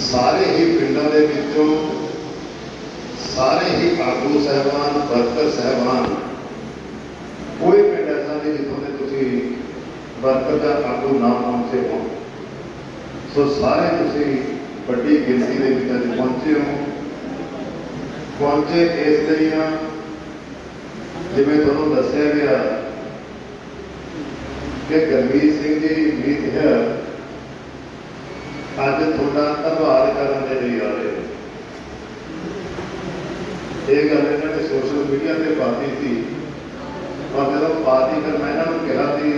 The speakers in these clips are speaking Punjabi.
ਸਾਰੇ ਹੀ ਪਿੰਡਾਂ ਦੇ ਵਿੱਚੋਂ ਸਾਰੇ ਹੀ ਆਗੂ ਸਹਿਬਾਨ, ਵਰਕਰ ਸਹਿਬਾਨ, ਕੋਈ ਪਿੰਡ ਐਸਾ ਨਹੀਂ ਜਿੱਥੋਂ ਦੇ ਤੁਸੀਂ ਵਰਕਰ ਜਾਂ ਆਗੂ ਨਾ ਪਹੁੰਚੇ ਹੋ ਸੋ ਸਾਰੇ ਤੁਸੀਂ ਵੱਡੀ ਗਿਣਤੀ ਦੇ ਵਿੱਚ ਅੱਜ ਪਹੁੰਚੇ ਹੋ। ਪਹੁੰਚੇ ਇਸ ਲਈ ਆ, ਜਿਵੇਂ ਤੁਹਾਨੂੰ ਦੱਸਿਆ ਗਿਆ ਕਿ ਗਰਮੀਤ ਸਿੰਘ ਜੀ, ਮੀਤ ਹੈ ਅੱਜ ਤੁਹਾਡਾ ਧੰਨਵਾਦ ਕਰਨ ਦੇ ਲਈ ਆ ਰਹੇ ਨੇ ਇਹ ਗੱਲ ਇਹਨਾਂ ਨੇ ਸੋਸ਼ਲ ਮੀਡੀਆ ਤੇ ਪਾਤੀ ਸੀ। ਪਰ ਜਦੋਂ ਪਾਤੀ ਫਿਰ ਮੈਂ ਇਹਨਾਂ ਨੂੰ ਕਿਹਾ ਸੀ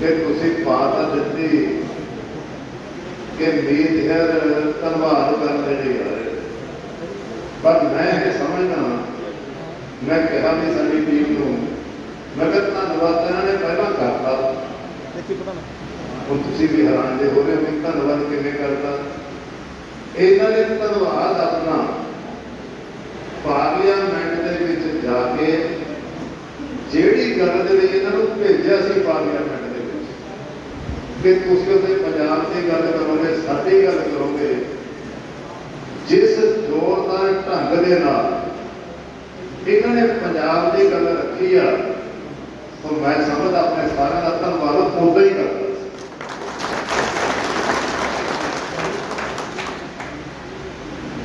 ਕਿ ਤੁਸੀਂ ਪਾ ਦਿੱਤੀ ਕਿ ਮੀਤ ਹੈ ਧੰਨਵਾਦ ਕਰਨ ਦੇ ਲਈ ਆ ਰਹੇ ਪਰ ਮੈਂ ਇਹ ਸਮਝਦਾ ਮੈਂ ਕਿਹਾ ਵੀ ਸਾਡੀ ਟੀਮ ਨੂੰ, ਮੈਂ ਕਿਹਾ ਧੰਨਵਾਦ ਇਹਨਾਂ ਨੇ ਪਹਿਲਾਂ ਕਰਤਾ। ਹੁਣ ਤੁਸੀਂ ਵੀ ਹੈਰਾਨ ਜੇ ਹੋ ਰਹੇ ਹੋ ਵੀ ਧੰਨਵਾਦ ਕਿਵੇਂ ਕਰਦਾ ਇਹਨਾਂ ਨੇ ਧੰਨਵਾਦ ਆਪਣਾ ਪਾਰਲੀਮੈਂਟ ਦੇ ਵਿੱਚ ਜਾ ਕੇ ਜਿਹੜੀ ਗੱਲ ਦੇ ਲਈ ਇਹਨਾਂ ਨੂੰ ਭੇਜਿਆ ਸੀ ਪਾਰਲੀਮੈਂਟ ਦੇ ਵਿੱਚ, ਕਿ ਤੁਸੀਂ ਉੱਥੇ ਪੰਜਾਬ ਦੀ ਗੱਲ ਕਰੋਗੇ, ਸਾਡੀ ਗੱਲ ਕਰੋਗੇ, ਜਿਸ ਜ਼ੋਰਦਾਰ ਢੰਗ ਦੇ ਨਾਲ ਇਹਨਾਂ ਨੇ ਪੰਜਾਬ ਦੀ ਗੱਲ ਰੱਖੀ ਆ, ਤਾਂ ਮੈਂ ਸਮਝਦਾ ਆਪਣੇ ਸਾਰਿਆਂ ਦਾ ਧੰਨਵਾਦ ਉਹਦਾ ਹੀ ਕਰਦਾ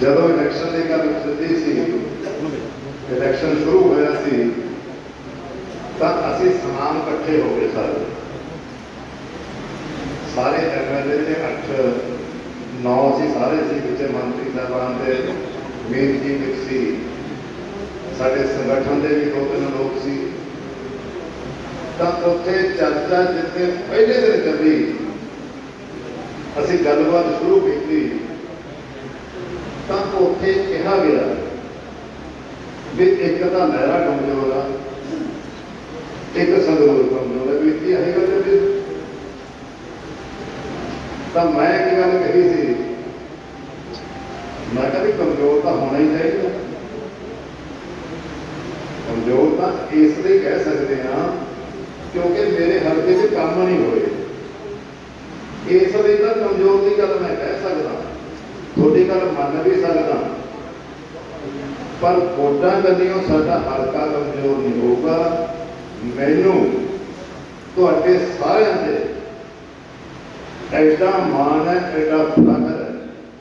ਜਦੋਂ ਇਲੈਕਸ਼ਨ ਦੀ ਗੱਲ ਚੱਲਦੀ ਸੀ ਇਲੈਕਸ਼ਨ ਸ਼ੁਰੂ ਹੋਇਆ ਸੀ, ਤਾਂ ਅਸੀਂ ਸਮਾਨ ਇਕੱਠੇ ਹੋ ਗਏ ਸਾਰੇ। ਸਾਰੇ ਐਮਐਲਏ ਦੇ 8 9 ਸੀ ਸਾਰੇ ਸੀ, ਵਿੱਚ ਮੰਤਰੀ ਸਾਹਿਬਾਨ ਦੇ ਮੇਨ ਜੀ ਵਿੱਚ ਸੀ। ਸਾਡੇ ਸੰਗਠਨ ਦੇ ਵੀ ਦੋ ਤਿੰਨ ਲੋਕ ਸੀ। ਤਾਂ ਉੱਥੇ ਚਰਚਾ ਜਿੱਥੇ ਪਹਿਲੇ ਦਿਨ ਚੱਲੀ, ਅਸੀਂ ਗੱਲਬਾਤ ਸ਼ੁਰੂ ਕੀਤੀ। ਤਾਂ ਉੱਥੇ ਕਿਹਾ ਗਿਆ ਵੀ ਇੱਕ ਤਾਂ ਲਹਿਰਾ ਕਮਜ਼ੋਰ ਆ, ਇੱਕ ਸੰਗਰੂਰ ਕਮਜ਼ੋਰ ਹੈ ਵੀ ਕੀ ਹੈ ਗੱਲ ਤੇ ਤਾਂ ਮੈਂ ਇੱਕ ਗੱਲ ਕਹੀ ਸੀ, ਮੈਂ ਕਿਹਾ ਵੀ ਕਮਜ਼ੋਰ ਤਾਂ ਹੋਣਾ ਹੀ ਚਾਹੀਦਾ। ਕਮਜ਼ੋਰ ਤਾਂ ਇਸ ਲਈ ਕਹਿ ਸਕਦੇ ਹਾਂ ਕਿਉਂਕਿ ਮੇਰੇ ਹਲਕੇ 'ਚ ਕੰਮ ਨਹੀਂ ਹੋਏ। ਇਸ ਲਈ ਤਾਂ ਕਮਜ਼ੋਰ ਦੀ ਗੱਲ ਮੈਂ ਕਹਿ ਸਕਦਾ। ਗੱਲ ਮੰਨ ਵੀ ਸਕਦਾ। ਪਰ ਵੋਟਾਂ ਗੱਲੀਆਂ ਸਾਡਾ ਹਲਕਾ ਕਮਜ਼ੋਰ ਨਹੀਂ ਹੋਊਗਾ। ਮੈਨੂੰ ਤੁਹਾਡੇ ਸਾਰਿਆਂ ਦੇ ਐਡਾ ਮਾਣ ਹੈ, ਐਡਾ ਫਖਰ